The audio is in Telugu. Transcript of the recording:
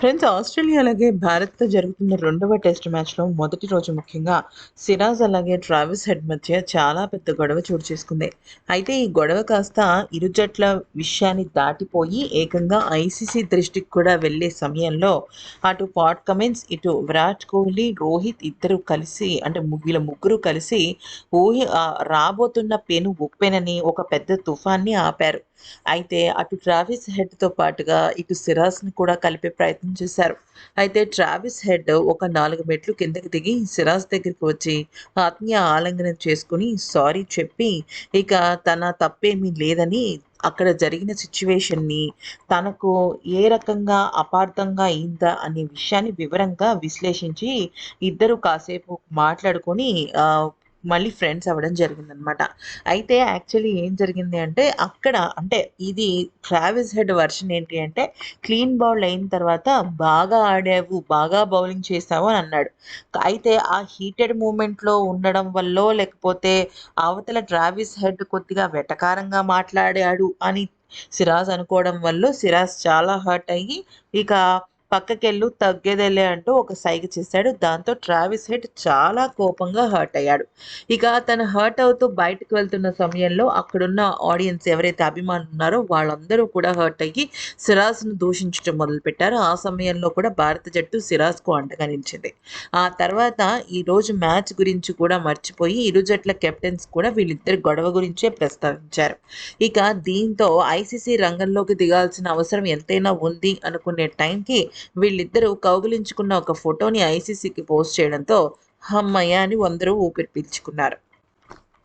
ఫ్రెండ్స్ ఆస్ట్రేలియా అలాగే భారత్తో జరుగుతున్న రెండవ టెస్ట్ మ్యాచ్లో మొదటి రోజు ముఖ్యంగా సిరాజ్ అలాగే ట్రావిస్ హెడ్ మధ్య చాలా పెద్ద గొడవ చోటు చేసుకుంది. అయితే ఈ గొడవ కాస్త ఇరు జట్ల విషయాన్ని దాటిపోయి ఏకంగా ఐసీసీ దృష్టికి కూడా వెళ్ళే సమయంలో అటు పాట్ కమిన్స్ ఇటు విరాట్ కోహ్లీ రోహిత్ ఇద్దరు కలిసి అంటే వీళ్ళ ముగ్గురు కలిసి ఊహి రాబోతున్న పెను ఉప్పెనని ఒక పెద్ద తుఫాన్ని ఆపారు. అయితే అటు ట్రావిస్ హెడ్తో పాటుగా ఇటు సిరాజ్ని కూడా కలిపే ప్రయత్నం చేశారు. అయితే ట్రావిస్ హెడ్ ఒక నాలుగు మెట్లు కిందకి దిగి సిరాజ్ దగ్గరికి వచ్చి ఆత్మీయ ఆలింగనం చేసుకుని సారీ చెప్పి ఇక తన తప్పేమీ లేదని అక్కడ జరిగిన సిచ్యువేషన్ని తనకు ఏ రకంగా అపార్థంగా అయిందా అనే విషయాన్ని వివరంగా విశ్లేషించి ఇద్దరు కాసేపు మాట్లాడుకొని మళ్ళీ ఫ్రెండ్స్ అవ్వడం జరిగిందనమాట. అయితే యాక్చువల్లీ ఏం జరిగింది అంటే అక్కడ అంటే ఇది ట్రావిస్ హెడ్ వర్షన్ ఏంటి అంటే క్లీన్ బౌల్ అయిన తర్వాత బాగా ఆడావు బాగా బౌలింగ్ చేసావు అని అన్నాడు. అయితే ఆ హీటెడ్ మూమెంట్లో ఉండడం వల్ల లేకపోతే అవతల ట్రావిస్ హెడ్ కొద్దిగా వెటకారంగా మాట్లాడాడు అని సిరాజ్ అనుకోవడం వల్ల సిరాజ్ చాలా హర్ట్ అయ్యి ఇక పక్కకెళ్ళు తగ్గేదేలే అంటూ ఒక సైగ చేశాడు. దాంతో ట్రావిస్ హెడ్ చాలా కోపంగా హర్ట్ అయ్యాడు. ఇక తను హర్ట్ అవుతూ బయటకు వెళ్తున్న సమయంలో అక్కడున్న ఆడియన్స్ ఎవరైతే అభిమానులు ఉన్నారో వాళ్ళందరూ కూడా హర్ట్ అయ్యి సిరాజ్ను దూషించడం మొదలుపెట్టారు. ఆ సమయంలో కూడా భారత జట్టు సిరాజ్కు అండగా నిలిచింది. ఆ తర్వాత ఈ రోజు మ్యాచ్ గురించి కూడా మర్చిపోయి ఇరు జట్ల కెప్టెన్స్ కూడా వీళ్ళిద్దరు గొడవ గురించే ప్రస్తావించారు. ఇక దీంతో ఐసీసీ రంగంలోకి దిగాల్సిన అవసరం ఎంతైనా ఉంది అనుకునే టైంకి వీళ్ళిద్దరూ కౌగిలించుకున్న ఒక ఫోటోని ఐసీసీకి పోస్ట్ చేయడంతో హమ్మయ్య అని అందరూ ఊపిరి పీల్చుకున్నారు.